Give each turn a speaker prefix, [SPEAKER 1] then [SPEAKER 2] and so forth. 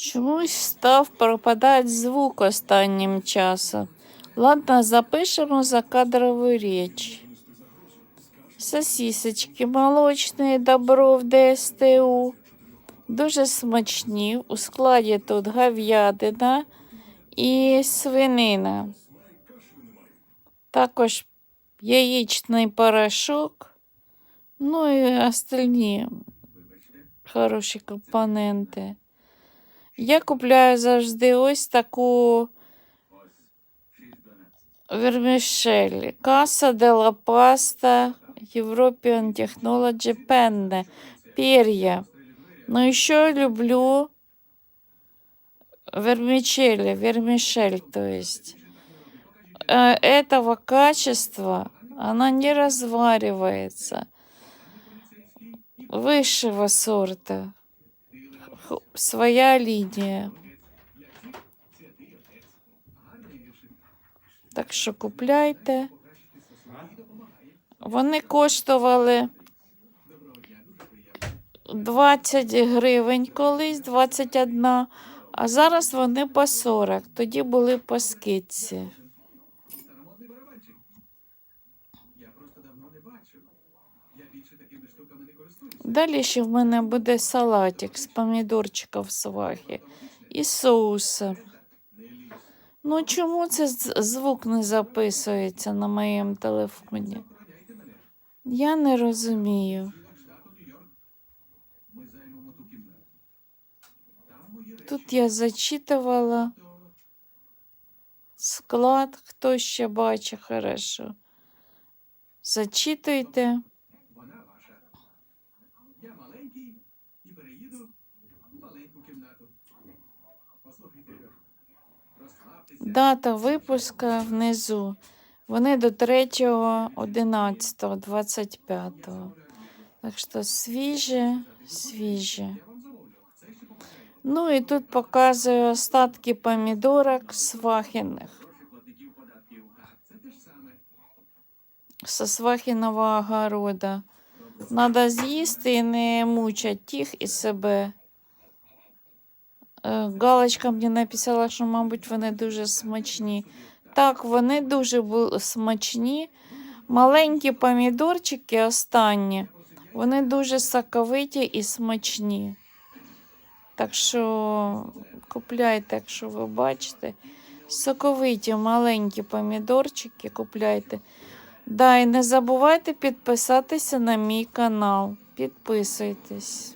[SPEAKER 1] Чомусь став пропадати звук останнім часом. Ладно, запишемо закадрову річ. Сосисочки молочні, добро в ДСТУ. Дуже смачні. У складі тут говядина і свинина. Також яєчний порошок. Ну і остальні хороші компоненти. Я купляю завжди ось таку вермішель. Каса де ла паста European Technology Penne. Перья. Ну, еще люблю вермичели, вермишель, то есть. Э, Этого качества она не разваривается. Высшего сорта. Своя линия. Так що купляйте. Вони коштували 20 гривень колись, 21, а зараз вони по 40. Тоді були по скидці. Далі ще в мене буде салатик з помідорчиків свахи і соусом. Ну чому це звук не записується на моєму телефоні? Я не розумію. Тут я зачитувала склад, хто ще бачить хорошо. Зачитуйте.
[SPEAKER 2] Маленький і переїду в маленьку кімнату. Послухайте.
[SPEAKER 1] Дата випуска внизу. Вони до 3, 11, 25. Так що свіже, свіже. Ну і тут показую остатки помідорок
[SPEAKER 2] саме.
[SPEAKER 1] Со свахиного огорода. Надо з'їсти і не мучать тих і себе. Е, Галочка мені написала, що, мабуть, вони дуже смачні. Так, вони дуже смачні. Маленькі помідорчики останні. Вони дуже соковиті і смачні. Так що купляйте, якщо ви бачите. Соковиті маленькі помідорчики купляйте. Да, і не забувайте підписатися на мій канал. Підписуйтесь.